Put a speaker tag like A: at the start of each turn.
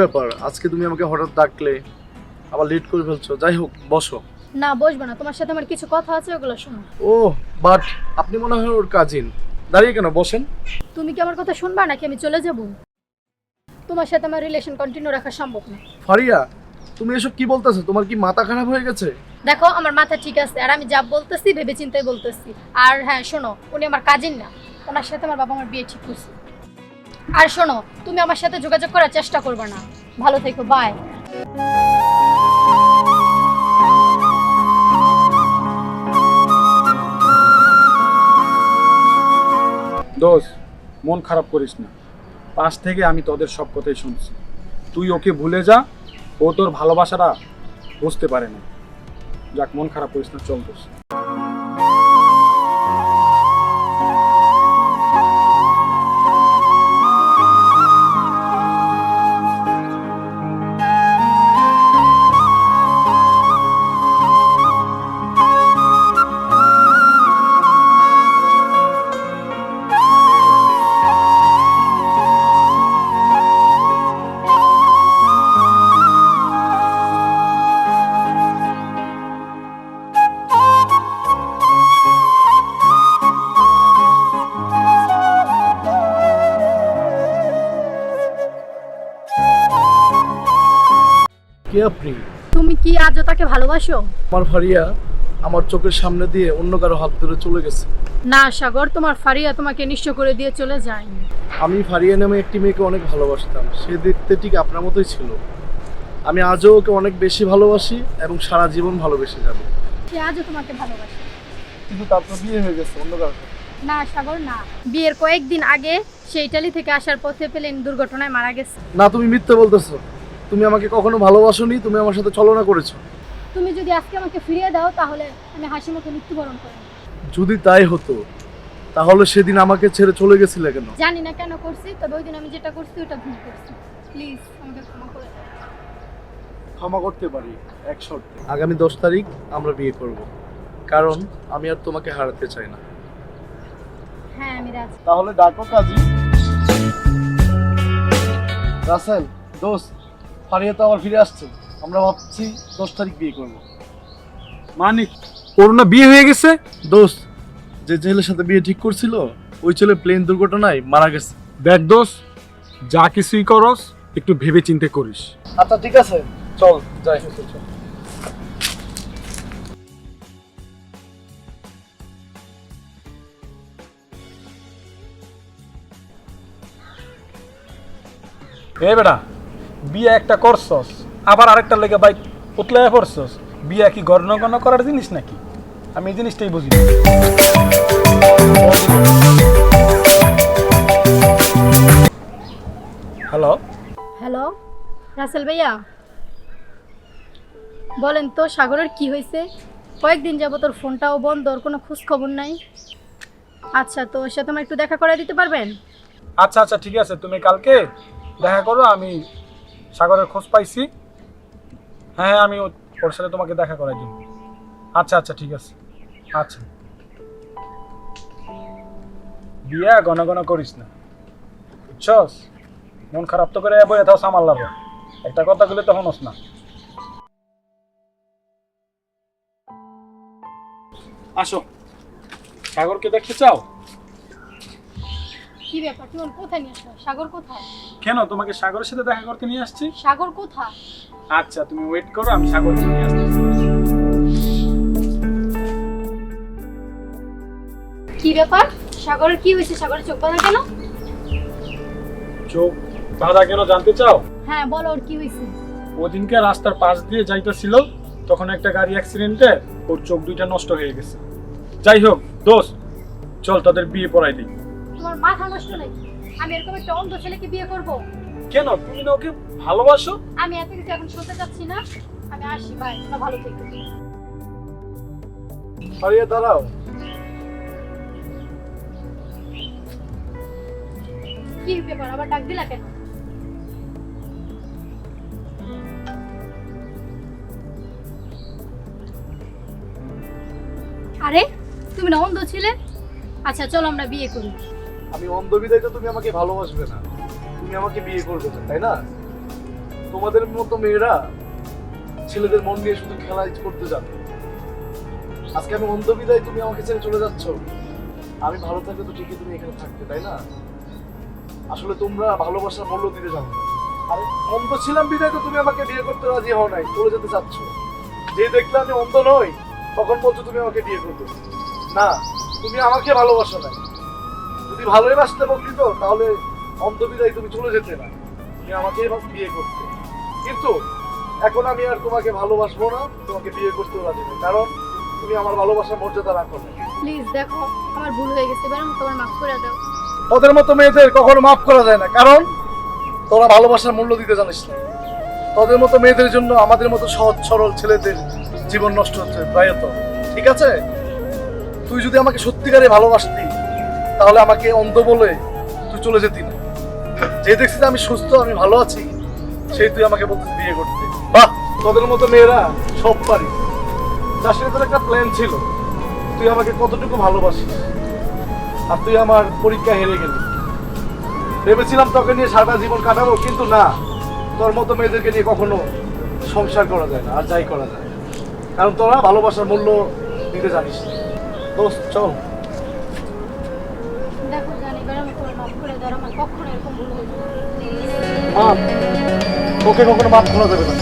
A: ব্যাপার? আজকে তুমি আমাকে হঠাৎ ডাকলে আবার লেট করে ফেলছো। যাই হোক বসো।
B: না বসবো না। তোমার সাথে আমার কিছু কথা আছে ওগুলো শোনো।
A: ও বাট আপনি মনে হয় ওর কাজিন দাঁড়িয়ে কেন বসেন।
B: তুমি কি আমার কথা শুনবা নাকি আমি চলে যাব? তোমার সাথে আমার রিলেশন কন্টিনিউ রাখা সম্ভব না।
A: ফারিয়া তুমি এসব কি বলতেছো? তোমার কি মাথা খারাপ হয়ে গেছে?
B: দেখো আমার মাথা ঠিক আছে আর আমি যা বলতেছি ভেবে চিন্তায় বলতেছি। আর হ্যাঁ শোনো উনি আমার কাজিন না। ওনার সাথে আমার বাবা আমার বিয়ে ঠিক করছে। আর শোনো, তুমি আমার সাথে যোগাযোগ করার চেষ্টা করবে না। ভালো থেকো বাই
C: দোষ মন খারাপ করিস না। পাশ থেকে আমি তোদের সব কথাই শুনছি। তুই ওকে ভুলে যা, ও তোর ভালোবাসাটা বুঝতে পারে না। যাক, মন খারাপ করিস না, চল দোষ
A: কে
B: তুমি কি আজও তাকে ভালোবাসো?
A: আমার ফারিয়া আমার চোখের সামনে দিয়ে অন্য কারও হাত ধরে চলে গেছে।
B: না সাগর তোমার ফারিয়া তোমাকে নিঃস্ব করে দিয়ে চলে যায়নি।
A: আমি ফারিয়া নামে একটি মেয়েকে অনেক ভালোবাসতাম। সে দেখতে ঠিক আপনার মতোই ছিল। আমি আজও ওকে অনেক বেশি ভালোবাসি এবং সারা জীবন ভালোবেসে যাব।
B: সে আজও তোমাকে ভালোবাসে।
A: কিন্তু তারপর বিয়ে হয়ে গেছে অন্য কারও
B: না সাগর না। বিয়ের কয়েকদিন আগে সে ইটালি থেকে আসার পথে প্লেন দুর্ঘটনায় মারা গেছে।
A: না তুমি মিথ্যে বলতেছো। তুমি আমাকে কখনো ভালোবাসোনি তুমি আমার সাথে ছলনা করেছ।
B: তুমি যদি আজকে আমাকে ফিরিয়ে দাও তাহলে আমি হাসি মুখে মৃত্যুবরণ করব
A: যদি তাই হতো তাহলে সেদিন আমাকে ছেড়ে চলে গেছিলে কেন?
B: জানি না কেন করছি তবে ওই দিন আমি যেটা করছি ওটা ভুল করছি। প্লিজ আমাকে ক্ষমা করে দাও।
A: ক্ষমা করতে পারি এক শর্তে। আগামী দশ তারিখ আমরা বিয়ে করব। কারণ আমি আর তোমাকে হারাতে চাই না।
B: হ্যাঁ আমি রাজি।
A: তাহলে ডাকো কাজী। রাসেল দোস্ত। ফারিয়া তো আবার ফিরে আসছে। আমরা ভাবছি দশ তারিখ বিয়ে করব।
C: মানিক ওর না বিয়ে হয়ে গেছে।
A: দোস্ত যে ছেলের সাথে বিয়ে ঠিক করছিল ওই ছেলে প্লেন দুর্ঘটনায় মারা গেছে।
C: দেখ দোষ যা কিছুই করস একটু ভেবে চিন্তে করিস।
A: আচ্ছা ঠিক আছে। চল যাই।
C: এ বেটা বিয়ে একটা করছস আবার আরেকটা লেগে বাইক উতলে পড়ছস বিয়ে কি গণনা গণনা করার জিনিস নাকি? আমি এই জিনিসটাই বুঝি হ্যালো?
B: হ্যালো রাসেল ভাইয়া। বলেন তো সাগরের কি হয়েছে? কয়েকদিন যাব তোর ফোনটাও বন্ধ ওর কোনো খোঁজ খবর নাই। আচ্ছা তো ওর সাথে আমার একটু দেখা করে দিতে পারবেন?
C: আচ্ছা আচ্ছা ঠিক আছে তুমি কালকে দেখা করো আমি সাগরের খোঁজ পাইছি। হ্যাঁ হ্যাঁ আমি ওর সাথে তোমাকে দেখা করাই দিব আচ্ছা আচ্ছা ঠিক আছে। আচ্ছা। বিয়া গণ গণ করিস না। বুঝছস? মন খারাপ তো করে বই এটাও সামাল একটা কথা বলে তো হনস না। আসো। সাগরকে দেখতে চাও?
B: কি ব্যাপার? তুমি কোথায় নিয়ে আসো সাগর কোথায়?
C: কেন? তোমাকে সাগরের সাথে দেখা করতে নিয়ে আসছি?
B: সাগর কোথায়?
C: আচ্ছা তুমি ওয়েট করো আমি সাগরকে নিয়ে আসছি।
B: কি ব্যাপার? সাগরের কি হয়েছে? সাগরের চোখ বাঁধা কেন?
C: চোখ বাধা কেন জানতে চাও?
B: হ্যাঁ বলো ওর কি হয়েছে।
C: ওদিনকে রাস্তার পাশ দিয়ে যাইতেছিল তখন একটা গাড়ি অ্যাক্সিডেন্টে ওর চোখ দুইটা নষ্ট হয়ে গেছে। যাই হোক দোষ চল তাদের বিয়ে পড়াই দিই।
B: তোমার মাথা নষ্ট নাকি? আমি এরকম একটা অন্ধ ছেলেকে বিয়ে করব।
C: কেন? তুমি না ওকে ভালোবাসো?
B: আমি এত কিছু এখন শুনতে চাচ্ছি না। আমি আসি বাই। তোমরা ভালো থেকো।
A: ফারিয়া দাঁড়াও।
B: কি ব্যাপার? আবার ডাক দিলা কেন? আরে তুমি না অন্ধ ছিলে? আচ্ছা চলো আমরা বিয়ে করি।
A: আমি অন্ধ বিদায় তো তুমি আমাকে ভালোবাসবে না। তুমি আমাকে বিয়ে করবে না, তাই না? তোমাদের মতো মেয়েরা ছেলেদের মন নিয়ে শুধু খেলাই করতে জানে আজকে আমি অন্ধবিদায় তুমি আমাকে ছেড়ে চলে যাচ্ছ। আমি ভালো থাকলে তো ঠিকই তুমি এখানে থাকতে তাই না? আসলে তোমরা ভালোবাসার মূল্য দিতে জানো আর অন্ধ ছিলাম বিদায় তো তুমি আমাকে বিয়ে করতে রাজি হও নাই চলে যেতে চাচ্ছ। যে দেখলে আমি অন্ধ নই তখন বলছো তুমি আমাকে বিয়ে করবে। না তুমি আমাকে ভালোবাসো না যদি ভালোই বাসতে প্রকৃত তাহলে অন্ধবিদায় তুমি চলে যেতে না তুমি আমাকে বিয়ে করতে। কিন্তু এখন আমি আর তোমাকে ভালোবাসবো না তোমাকে বিয়ে করতেও রাজি নেই। কারণ তুমি আমার ভালোবাসার মর্যাদা রাখো না।
B: প্লিজ দেখো আমার ভুল হয়ে গেছে। তোমার মাফ করে দাও।
A: ওদের মতো মেয়েদের কখনো মাফ করা যায় না। কারণ তোরা ভালোবাসার মূল্য দিতে জানিস না। তোদের মতো মেয়েদের জন্য আমাদের মতো সহজ সরল ছেলেদের জীবন নষ্ট হচ্ছে প্রায়ত। ঠিক আছে? তুই যদি আমাকে সত্যিকারে ভালোবাসতি তাহলে আমাকে অন্ধ বলে তুই চলে যেতি না। যে দেখছিস আমি সুস্থ, আমি ভালো আছি, সেই তুই আমাকে বলতিস বিয়ে করতে। বাহ, তোদের মতো মেয়েরা সব পারি। যার সাথে তোর একটা প্ল্যান ছিল। তুই আমাকে কতটুকু ভালোবাসিস? আর তুই আমার পরীক্ষা হেরে গেলি। ভেবেছিলাম তোকে নিয়ে সারা জীবন কাটাবো, কিন্তু না। তোর মতো মেয়েদেরকে নিয়ে কখনো সংসার করা যায় না, আর যাই করা যায় কারণ তোরা ভালোবাসার মূল্য দিতে জানিস। দোস্ত, চল।
B: ওকে কখনো
A: মাপ খোলা যাবে না।